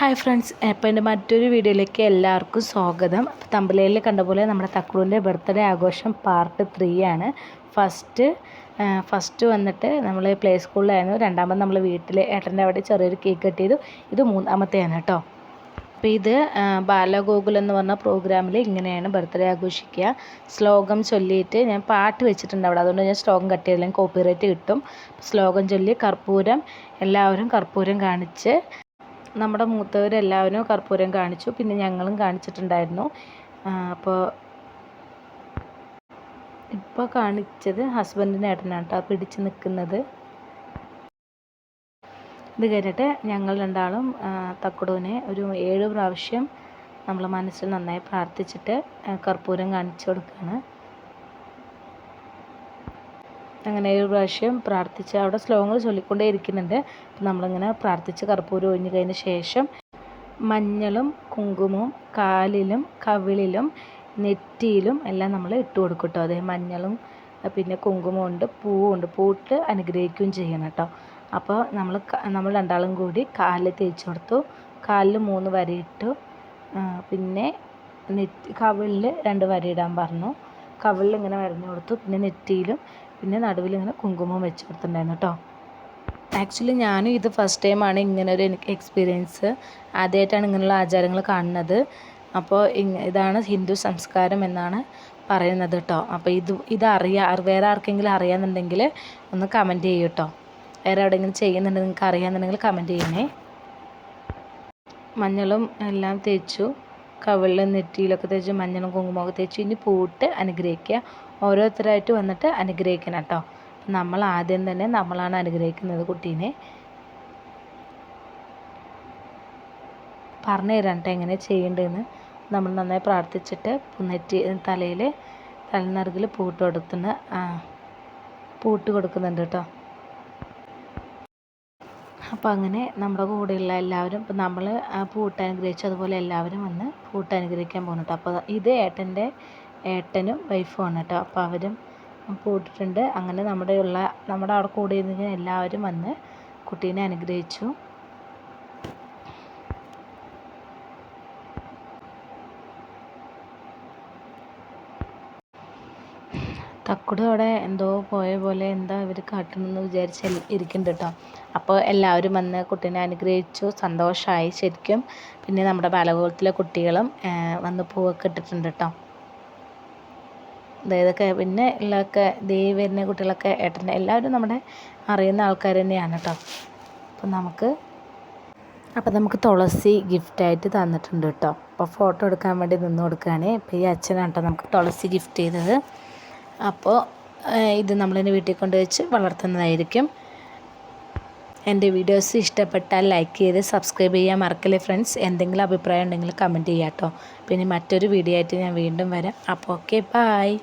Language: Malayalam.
ഹായ് ഫ്രണ്ട്സ് അപ്പോൾ എന്റെ മറ്റൊരു വീഡിയോയിലേക്ക് എല്ലാവർക്കും സ്വാഗതം. തമ്പലയിൽ കണ്ട പോലെ നമ്മുടെ തക്കുളൂന്റെ ബർത്ത്ഡേ ആഘോഷം പാർട്ട് ത്രീ ആണ്. ഫസ്റ്റ് ഫസ്റ്റ് വന്നിട്ട് നമ്മൾ പ്ലേ സ്കൂളിലായിരുന്നു രണ്ടാമത് നമ്മൾ വീട്ടിൽ ഏട്ടന്റെ അവിടെ ചെറിയൊരു കേക്ക് കട്ട് ചെയ്തു. ഇത് മൂന്നാമത്തെയാണ് കേട്ടോ. അപ്പോൾ ഇത് ബാലഗോകുൽ എന്ന് പറഞ്ഞ പ്രോഗ്രാമിൽ ഇങ്ങനെയാണ് ബർത്ത്ഡേ ആഘോഷിക്കുക. ശ്ലോകം ചൊല്ലിയിട്ട് ഞാൻ പാട്ട് വെച്ചിട്ടുണ്ട് അവിടെ. അതുകൊണ്ട് ഞാൻ ശ്ലോകം കട്ട് ചെയ്തില്ലെങ്കിൽ കോപ്പിറൈറ്റ് കിട്ടും. ശ്ലോകം ചൊല്ലി കർപ്പൂരം എല്ലാവരും കർപ്പൂരം കാണിച്ച് നമ്മുടെ മൂത്തവരെല്ലാവരും കർപ്പൂരം കാണിച്ചു പിന്നെ ഞങ്ങളും കാണിച്ചിട്ടുണ്ടായിരുന്നു. അപ്പോൾ ഇപ്പോൾ കാണിച്ചത് ഹസ്ബൻഡിന്റെ ഏട്ടനാണ് കേട്ടോ പിടിച്ച് നിൽക്കുന്നത്. ഇത് കഴിഞ്ഞിട്ട് ഞങ്ങൾ രണ്ടാളും തക്കുടൂനെ ഒരു ഏഴ് പ്രാവശ്യം നമ്മൾ മനസ്സിൽ നന്നായി പ്രാർത്ഥിച്ചിട്ട് കർപ്പൂരം കാണിച്ചു കൊടുക്കുകയാണ്. അങ്ങനെ ഒരു പ്രാവശ്യം പ്രാർത്ഥിച്ച് അവിടെ ശ്ലോകങ്ങൾ ചൊല്ലിക്കൊണ്ടേ ഇരിക്കുന്നുണ്ട്. നമ്മളിങ്ങനെ പ്രാർത്ഥിച്ച് കർപ്പൂരം ഒഴിഞ്ഞു കഴിഞ്ഞ ശേഷം മഞ്ഞളും കുങ്കുമവും കാലിലും കവിളിലും നെറ്റിയിലും എല്ലാം നമ്മൾ ഇട്ട് കൊടുക്കും കേട്ടോ. അതേ മഞ്ഞളും പിന്നെ കുങ്കുമം ഉണ്ട് പൂവുണ്ട് പൂട്ട് അനുഗ്രഹിക്കുകയും ചെയ്യണം കേട്ടോ. അപ്പോൾ നമ്മൾ നമ്മൾ രണ്ടാളും കൂടി കാലിൽ തേച്ച് കൊടുത്തു. കാലിൽ മൂന്ന് വരയിട്ടു പിന്നെ നെറ്റ് കവിളിൽ രണ്ട് വരയിടാൻ പറഞ്ഞു. കവിളിൽ ഇങ്ങനെ വരഞ്ഞു കൊടുത്തു. പിന്നെ നെറ്റിയിലും പിന്നെ നടുവിൽ ഇങ്ങനെ കുങ്കുമം വെച്ച് കൊടുത്തിട്ടുണ്ടായിരുന്നു കേട്ടോ. ആക്ച്വലി ഞാനും ഇത് ഫസ്റ്റ് ടൈമാണ് ഇങ്ങനെ ഒരു എനിക്ക് എക്സ്പീരിയൻസ് ആദ്യമായിട്ടാണ് ഇങ്ങനെയുള്ള ആചാരങ്ങൾ കാണുന്നത്. അപ്പോൾ ഇതാണ് ഹിന്ദു സംസ്കാരം എന്നാണ് പറയുന്നത് കേട്ടോ. അപ്പോൾ ഇത് ഇത് ഇതറിയാ വേറെ ആർക്കെങ്കിലും അറിയാമെന്നുണ്ടെങ്കിൽ ഒന്ന് കമന്റ് ചെയ്യൂ കേട്ടോ. വേറെ എവിടെയെങ്കിലും ചെയ്യുന്നുണ്ടെങ്കിൽ നിങ്ങൾക്ക് അറിയാമെന്നുണ്ടെങ്കിൽ കമന്റ് ചെയ്യണേ മഞ്ഞളും എല്ലാം തേച്ചു. കവിളിലും നെറ്റിയിലൊക്കെ തേച്ച് മഞ്ഞളും കുങ്കുമമൊക്കെ തേച്ച് ഇനി പൂട്ട് അനുഗ്രഹിക്കുക. ഓരോരുത്തരായിട്ട് വന്നിട്ട് അനുഗ്രഹിക്കണം കേട്ടോ. നമ്മൾ ആദ്യം തന്നെ നമ്മളാണ് അനുഗ്രഹിക്കുന്നത് കുട്ടീനെ. പറഞ്ഞു തരാം കേട്ടോ എങ്ങനെ ചെയ്യേണ്ടതെന്ന്. നമ്മൾ നന്നായി പ്രാർത്ഥിച്ചിട്ട് നെറ്റി തലയിൽ തലനറുകിൽ പൂട്ട് കൊടുക്കുന്ന പൂട്ട് കൊടുക്കുന്നുണ്ട് കേട്ടോ. അപ്പോൾ അങ്ങനെ നമ്മുടെ കൂടെയുള്ള എല്ലാവരും ഇപ്പം നമ്മൾ പൂട്ട് അനുഗ്രഹിച്ചു അതുപോലെ എല്ലാവരും വന്ന് പൂട്ട് അനുഗ്രഹിക്കാൻ പോകുന്നു കേട്ടോ അപ്പോൾ ഇത് ഏട്ടന്റെ ഏട്ടനും വൈഫും ആണ് കേട്ടോ അപ്പോൾ അവരും പൂട്ടിട്ടുണ്ട്. അങ്ങനെ നമ്മുടെ ഉള്ള നമ്മുടെ അവിടെ കൂടെ ഇരുന്ന എല്ലാവരും വന്ന് കുട്ടീനെ അനുഗ്രഹിച്ചു. തക്കുട് അവിടെ എന്തോ പോയ പോലെ എന്താ ഇവർ കാട്ടണമെന്ന് വിചാരിച്ച് ഇരിക്കുന്നുണ്ട് കേട്ടോ അപ്പോൾ എല്ലാവരും വന്ന് കുട്ടീനെ അനുഗ്രഹിച്ചു. സന്തോഷമായി ശരിക്കും. പിന്നെ നമ്മുടെ ബാലഗോകുലത്തിലെ കുട്ടികളും വന്ന് പൂവൊക്കെ ഇട്ടിട്ടുണ്ട് കേട്ടോ ഇതൊക്കെ പിന്നെ ഉള്ളതൊക്കെ ദേ വരുന്ന കുട്ടികളൊക്കെ ഏട്ടന്റെ എല്ലാവരും നമ്മുടെ അറിയുന്ന ആൾക്കാർ തന്നെയാണ് കേട്ടോ അപ്പം നമുക്ക് അപ്പം നമുക്ക് തുളസി ഗിഫ്റ്റായിട്ട് തന്നിട്ടുണ്ട് കേട്ടോ അപ്പോൾ ഫോട്ടോ എടുക്കാൻ വേണ്ടി നിന്ന് കൊടുക്കുകയാണ്. ഇപ്പോൾ ഈ അച്ഛനാണ് കേട്ടോ നമുക്ക് തുളസി ഗിഫ്റ്റ് ചെയ്തത്. അപ്പോൾ ഇത് നമ്മളതിന്റെ വീട്ടിൽ കൊണ്ട് വെച്ച് വളർത്തുന്നതായിരിക്കും. എന്റെ വീഡിയോസ് ഇഷ്ടപ്പെട്ടാൽ ലൈക്ക് ചെയ്ത് സബ്സ്ക്രൈബ് ചെയ്യാൻ മറക്കല്ലേ ഫ്രണ്ട്സ്? എന്തെങ്കിലും അഭിപ്രായം ഉണ്ടെങ്കിൽ കമന്റ് ചെയ്യാം കേട്ടോ പിന്നെ മറ്റൊരു വീഡിയോ ആയിട്ട് ഞാൻ വീണ്ടും വരാം. അപ്പോൾ ഓക്കെ ബായ്